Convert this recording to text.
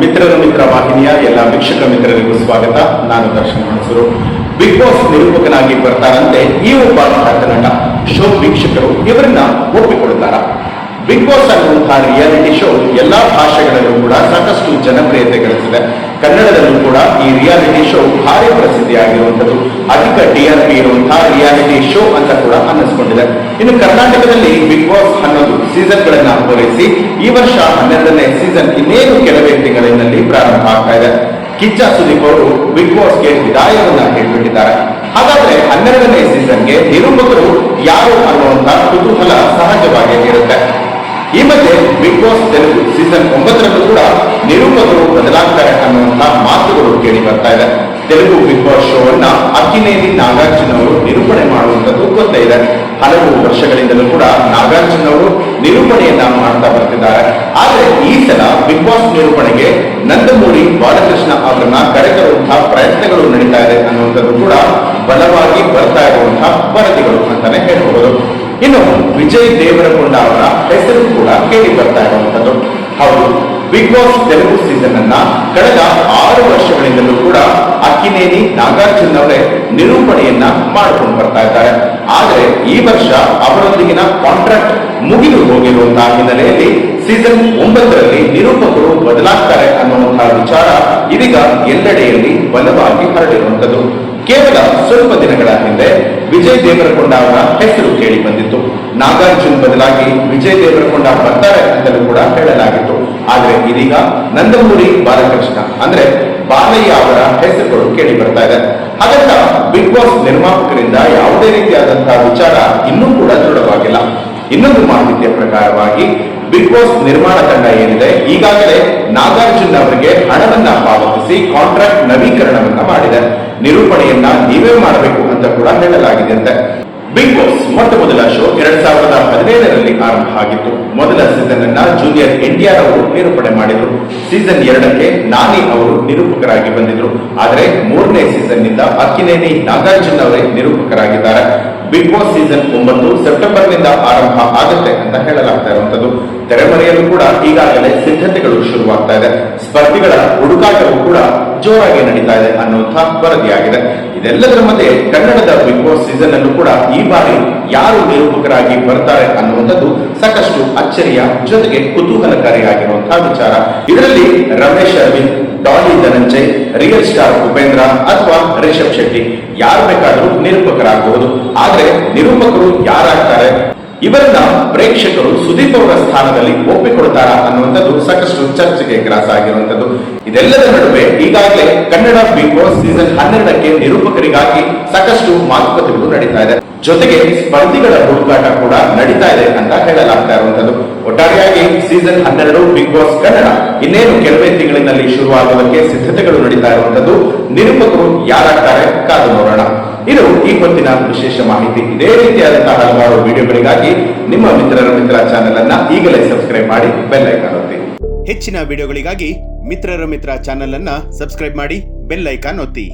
ಮಿತ್ರರ ಮಿತ್ರ ವಾಹಿನಿಯ ಎಲ್ಲ ವೀಕ್ಷಕ ಮಿತ್ರರಿಗೂ ಸ್ವಾಗತ. ನಾನು ದರ್ಶನ್ ಮನಸೂರು. ಬಿಗ್ ಬಾಸ್ ನಿರೂಪಕನಾಗಿ ಬರ್ತಾರಂತೆ ಈ ಒಬ್ಬ ಖ್ಯಾತ ನಟ. ಶೋ ವೀಕ್ಷಕರು ಇವರನ್ನ ಒಪ್ಪಿಕೊಳ್ಳುತ್ತಾರ? ಬಿಗ್ ಬಾಸ್ ಅನ್ನುವಂತಹ ರಿಯಾಲಿಟಿ ಶೋ ಎಲ್ಲಾ ಭಾಷೆಗಳಲ್ಲೂ ಕೂಡ ಸಾಕಷ್ಟು ಜನಪ್ರಿಯತೆ ಗಳಿಸಿದೆ. ಕನ್ನಡದಲ್ಲೂ ಕೂಡ ಈ ರಿಯಾಲಿಟಿ ಶೋ ಭಾರಿ ಪ್ರಸಿದ್ಧಿಯಾಗಿರುವಂಥದ್ದು. ಅಧಿಕ ಟಿಆರ್ಪಿ ಇರುವಂತಹ ರಿಯಾಲಿಟಿ ಶೋ ಅಂತ ಕೂಡ ಅನ್ನಿಸ್ಕೊಂಡಿದೆ. ಇನ್ನು ಕರ್ನಾಟಕದಲ್ಲಿ ಬಿಗ್ ಬಾಸ್ ಹನ್ನೊಂದು ಸೀಸನ್ಗಳನ್ನ ಪೂರೈಸಿ ಈ ವರ್ಷ ಹನ್ನೆರಡನೇ ಸೀಸನ್ ಇನ್ನೇನು ಕೆಲವೇ ತಿಂಗಳಿನಲ್ಲಿ ಪ್ರಾರಂಭ ಆಗ್ತಾ ಇದೆ. ಕಿಚ್ಚ ಸುದೀಪ್ ಅವರು ಬಿಗ್ ಬಾಸ್ಗೆ ವಿದಾಯವನ್ನ ಹೇಳ್ಬಿಟ್ಟಿದ್ದಾರೆ. ಹಾಗಾದ್ರೆ ಹನ್ನೆರಡನೇ ಸೀಸನ್ಗೆ ನಿರೂಪಕರು ಯಾರು ಅನ್ನುವಂತ ಕುತೂಹಲ ಸಹಜವಾಗಿ ಇರುತ್ತೆ ಈ ಮಧ್ಯೆ ಬಿಗ್ ಬಾಸ್ ತೆಲುಗು ಸೀಸನ್ ಒಂಬತ್ತರಲ್ಲೂ ಕೂಡ ನಿರೂಪಕರು ಬದಲಾಗ್ತಾರೆ ಅನ್ನುವಂತ ಇದೆ ತೆಲುಗು ಬಿಗ್ ಬಾಸ್ ಶೋ ಅನ್ನ ಅಕ್ಕಿನೇನಿ ನಾಗಾರ್ಜುನ ಅವರು ನಿರೂಪಣೆ ಮಾಡುವಂತದ್ದು ಗೊತ್ತೇ ಇದೆ. ಹಲವು ವರ್ಷಗಳಿಂದಲೂ ಕೂಡ ನಾಗಾರ್ಜುನ ಅವರು ನಿರೂಪಣೆಯನ್ನ ಮಾಡ್ತಾ ಬರ್ತಿದ್ದಾರೆ. ಆದ್ರೆ ಈ ಸಲ ಬಿಗ್ ಬಾಸ್ ನಿರೂಪಣೆಗೆ ನಂದಮೂರಿ ಬಾಲಕೃಷ್ಣ ಅವರನ್ನ ಕರೆತರುವಂತಹ ಪ್ರಯತ್ನಗಳು ನಡೀತಾ ಇದೆ ಅನ್ನುವಂಥದ್ದು ಕೂಡ ಬಲವಾಗಿ ಬರ್ತಾ ಇರುವಂತಹ ವರದಿಗಳು ಅಂತಾನೆ ಹೇಳಬಹುದು. ಇನ್ನು ವಿಜಯ್ ದೇವರಕೊಂಡ ಅವರ ಹೆಸರು ಕೂಡ ಕೇಳಿ ಬರ್ತಾ ಇರುವಂತದ್ದು ಹೌದು, ಬಿಗ್ ಬಾಸ್ ತೆಲುಗು ಸೀಸನ್ ಅನ್ನ ಕಳೆದ ಆರು ವರ್ಷಗಳಿಂದಲೂ ಅಕ್ಕಿನೇನಿ ನಾಗಾರ್ಜುನ್ ಅವರೇ ನಿರೂಪಣೆಯನ್ನ ಮಾಡಿಕೊಂಡು ಬರ್ತಾ ಇದ್ದಾರೆ. ಆದರೆ ಈ ವರ್ಷ ಅವರೊಂದಿಗಿನ ಕಾಂಟ್ರಾಕ್ಟ್ ಮುಗಿದು ಹೋಗಿರುವಂತಹ ಹಿನ್ನೆಲೆಯಲ್ಲಿ ಸೀಸನ್ ಒಂಬತ್ತರಲ್ಲಿ ನಿರೂಪಕರು ಬದಲಾಗ್ತಾರೆ ಅನ್ನುವಂತಹ ವಿಚಾರ ಇದೀಗ ಎಲ್ಲೆಡೆಯಲ್ಲಿ ಬಲವಾಗಿ ಹರಡಿರುವಂತದ್ದು ಕೇವಲ ಸ್ವಲ್ಪ ದಿನಗಳ ಹಿಂದೆ ವಿಜಯ್ ದೇವರಕೊಂಡ ಅವರ ಹೆಸರು ಕೇಳಿ ಬಂದಿತ್ತು. ನಾಗಾರ್ಜುನ್ ಬದಲಾಗಿ ವಿಜಯ್ ದೇವರಕೊಂಡ ಬರ್ತಾರೆ ಅಂತಲೂ ಕೂಡ ಹೇಳಲಾಗಿತ್ತು. ಆದರೆ ಇದೀಗ ನಂದಮೂರಿ ಬಾಲಕೃಷ್ಣ, ಅಂದ್ರೆ ಬಾಲಯ್ಯ ಅವರ ಹೆಸರುಗಳು ಕೇಳಿ ಬರ್ತಾ ಇದೆ. ಹಾಗಂತ ಬಿಗ್ ಬಾಸ್ ನಿರ್ಮಾಪಕರಿಂದ ಯಾವುದೇ ರೀತಿಯಾದಂತಹ ವಿಚಾರ ಇನ್ನೂ ಕೂಡ ದೃಢವಾಗಿಲ್ಲ. ಇನ್ನೊಂದು ಮಾಹಿತಿಯ ಪ್ರಕಾರವಾಗಿ ಬಿಗ್ ಬಾಸ್ ನಿರ್ಮಾಣ ತಂಡ ಏನಿದೆ, ಈಗಾಗಲೇ ನಾಗಾರ್ಜುನ್ ಅವರಿಗೆ ಹಣವನ್ನ ಪಾವತಿಸಿ ಕಾಂಟ್ರಾಕ್ಟ್ ನವೀಕರಣವನ್ನ ಮಾಡಿದೆ. ನಿರೂಪಣೆಯನ್ನ ನೀವೇ ಮಾಡಬೇಕು ಅಂತ ಕೂಡ ಹೇಳಲಾಗಿದೆ ಅಂತೆ ಬಿಗ್ ಬಾಸ್ ಮೊಟ್ಟ ಮೊದಲ ಶೋ ಎರಡ್ ಸಾವಿರದ ಹದಿನೈದರಲ್ಲಿ ಆರಂಭ ಆಗಿತ್ತು. ಮೊದಲ ಸೀಸನ್ ಅನ್ನ ಜೂನಿಯರ್ ಎನ್ಟಿಆರ್ ಅವರು ನಿರೂಪಣೆ ಮಾಡಿದ್ರು. ಸೀಸನ್ ಎರಡಕ್ಕೆ ನಾನಿ ಅವರು ನಿರೂಪಕರಾಗಿ ಬಂದಿದ್ರು. ಆದರೆ ಮೂರನೇ ಸೀಸನ್ನಿಂದ ಅಕ್ಕಿನೇನಿ ನಾಗಾರ್ಜುನ್ ಅವರೇ ನಿರೂಪಕರಾಗಿದ್ದಾರೆ. ಬಿಗ್ ಬಾಸ್ ಸೀಸನ್ ಒಂಬತ್ತು ಸೆಪ್ಟೆಂಬರ್ನಿಂದ ಆರಂಭ ಆಗುತ್ತೆ ಅಂತ ಹೇಳಲಾಗ್ತಾ ಇರುವಂತದ್ದು ತೆರೆಮರೆಯಲ್ಲೂ ಕೂಡ ಈಗಾಗಲೇ ಸಿದ್ಧತೆಗಳು ಶುರುವಾಗ್ತಾ ಇದೆ. ಸ್ಪರ್ಧಿಗಳ ಹುಡುಕಾಟವು ಕೂಡ ಜೋರಾಗಿ ನಡೀತಾ ಇದೆ ಅನ್ನುವಂಥ ವರದಿಯಾಗಿದೆ. ಇದೆಲ್ಲದರ ಮಧ್ಯೆ ಕನ್ನಡದ ಬಿಗ್ ಬಾಸ್ ಸೀಸನ್ ಅನ್ನು ಕೂಡ ಈ ಬಾರಿ ಯಾರು ನಿರೂಪಕರಾಗಿ ಬರ್ತಾರೆ ಅನ್ನುವಂಥದ್ದು ಸಾಕಷ್ಟು ಅಚ್ಚರಿಯ ಜೊತೆಗೆ ಕುತೂಹಲಕಾರಿಯಾಗಿರುವಂತಹ ವಿಚಾರ. ಇದರಲ್ಲಿ ರಮೇಶ್ ಅರವಿಂದ್, ಡಾಲಿ ಧನಂಜಯ್, ರಿಯಲ್ ಸ್ಟಾರ್ ಉಪೇಂದ್ರ ಅಥವಾ ರಿಷಬ್ ಶೆಟ್ಟಿ. ಯಾರು ಬೇಕಾದರೂ ನಿರೂಪಕರಾಗಬಹುದು. ಆದರೆ ನಿರೂಪಕರು ಯಾರಾಗ್ತಾರೆ? ಇವರನ್ನ ಪ್ರೇಕ್ಷಕರು ಸುದೀಪ್ ಅವರ ಸ್ಥಾನದಲ್ಲಿ ಒಪ್ಪಿಕೊಡ್ತಾರ ಅನ್ನುವಂಥದ್ದು ಸಾಕಷ್ಟು ಚರ್ಚೆಗೆ ಗ್ರಾಸ ಆಗಿರುವಂಥದ್ದು. ಇದೆಲ್ಲದ ನಡುವೆ ಈಗಾಗಲೇ ಕನ್ನಡ ಬಿಗ್ ಬಾಸ್ ಸೀಸನ್ ಹನ್ನೆರಡಕ್ಕೆ ನಿರೂಪಕರಿಗಾಗಿ ಸಾಕಷ್ಟು ಮಾತುಕತೆಗಳು ನಡೀತಾ ಇದೆ. ಜೊತೆಗೆ ಸ್ಪರ್ಧಿಗಳ ಹುಡುಕಾಟ ಕೂಡ ನಡೀತಾ ಇದೆ ಅಂತ ಹೇಳಲಾಗ್ತಾ ಇರುವಂತದ್ದು ಒಟ್ಟಾರೆಯಾಗಿ ಸೀಸನ್ ಹನ್ನೆರಡು ಬಿಗ್ ಬಾಸ್ ಕನ್ನಡ ಇನ್ನೇನು ಕೆಲವೇ ತಿಂಗಳಿನಲ್ಲಿ ಶುರುವಾಗುವುದಕ್ಕೆ ಸಿದ್ಧತೆಗಳು ನಡೀತಾ ಇರುವಂತದ್ದು ನಿರೂಪಕರು ಯಾರಾಗ್ತಾರೆ ಕಾದು ನೋಡೋಣ. ಇದು ಈ ಹೊತ್ತಿನ ವಿಶೇಷ ಮಾಹಿತಿ. ಇದೇ ರೀತಿಯಾದಂತಹ ಹಲವಾರು ವಿಡಿಯೋಗಳಿಗಾಗಿ ನಿಮ್ಮ ಮಿತ್ರರ ಮಿತ್ರ ಚಾನೆಲ್ ಅನ್ನ ಈಗಲೇ ಸಬ್ಸ್ಕ್ರೈಬ್ ಮಾಡಿ ಬೆಲ್ ಐಕಾನ್ ಒತ್ತಿ. ಹೆಚ್ಚಿನ ವಿಡಿಯೋಗಳಿಗಾಗಿ ಮಿತ್ರರ ಮಿತ್ರ ಚಾನೆಲ್ ಅನ್ನ ಸಬ್ಸ್ಕ್ರೈಬ್ ಮಾಡಿ ಬೆಲ್ ಐಕಾನ್ ಒತ್ತಿ.